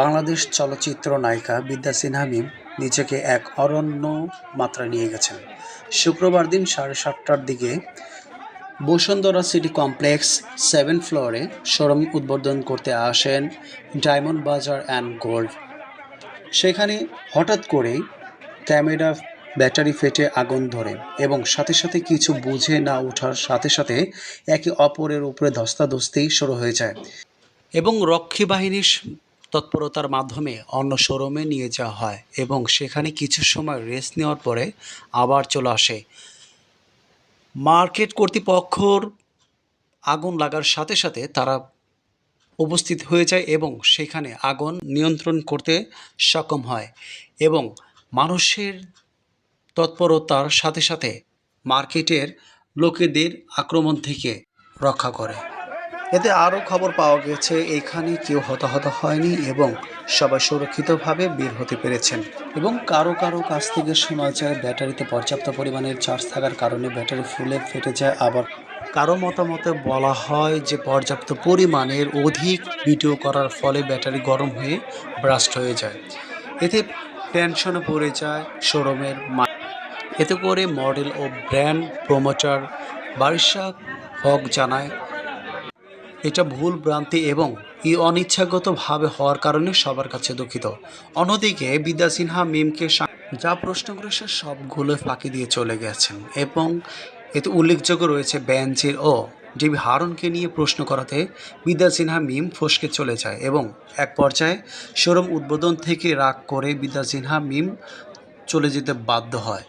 বাংলাদেশ চলচ্চিত্র নায়িকা বিদ্যা সিনহা মিম নিজেকে এক অরণ্য মাত্রায় নিয়ে গেছেন। শুক্রবার দিন সাড়ে সাতটার দিকে বসুন্ধরা সিটি কমপ্লেক্স সেভেন ফ্লোরে শোরুম উদ্বোধন করতে আসেন ডায়মন্ড বাজার অ্যান্ড গোল্ড। সেখানে হঠাৎ করেই ক্যামেরা ব্যাটারি ফেটে আগুন ধরে এবং সাথে সাথে কিছু বুঝে না ওঠার সাথে সাথে একে অপরের উপরে ধস্তাধস্তি শুরু হয়ে যায় এবং রক্ষী বাহিনীর তৎপরতার মাধ্যমে অন্য শোরুমে নিয়ে যাওয়া হয় এবং সেখানে কিছু সময় রেস্ট নেওয়ার পরে আবার চলে আসে। মার্কেট কর্তৃপক্ষর আগুন লাগার সাথে সাথে তারা উপস্থিত হয়ে যায় এবং সেখানে আগুন নিয়ন্ত্রণ করতে সক্ষম হয় এবং মানুষের তৎপরতার সাথে সাথে মার্কেটের লোকেদের আক্রমণ থেকে রক্ষা করে। এতে আরও খবর পাওয়া গেছে, এখানে কেউ হতাহত হয়নি এবং সবাই সুরক্ষিতভাবে বের হতে পেরেছেন এবং কারও কারও কাছ থেকে শোনা যায়, ব্যাটারিতে পর্যাপ্ত পরিমাণের চার্জ থাকার কারণে ব্যাটারি ফুলে ফেটে যায়। আবার কারও মতামতে বলা হয় যে, পর্যাপ্ত পরিমাণের অধিক ভিডিও করার ফলে ব্যাটারি গরম হয়ে ব্রাস্ট হয়ে যায়। এতে টেনশনে পড়ে যায় শোরুমের মা- এতে করে মডেল ও ব্র্যান্ড প্রমোটার বারিশা হক জানায় এটা ভুল ভ্রান্তি এবং ই অনিচ্ছাগতভাবে হওয়ার কারণে সবার কাছে দুঃখিত। অন্যদিকে বিদ্যা সিনহা মিমকে যা প্রশ্ন করেছে সবগুলো ফাঁকি দিয়ে চলে গেছেন এবং এতে উল্লেখযোগ্য রয়েছে বেঞ্চির ও ডিবি হারুনকে নিয়ে প্রশ্ন করাতে বিদ্যা সিনহা মিম ফসকে চলে যায় এবং এক পর্যায়ে শোরুম উদ্বোধন থেকে রাগ করে বিদ্যা সিনহা মিম চলে যেতে বাধ্য হয়।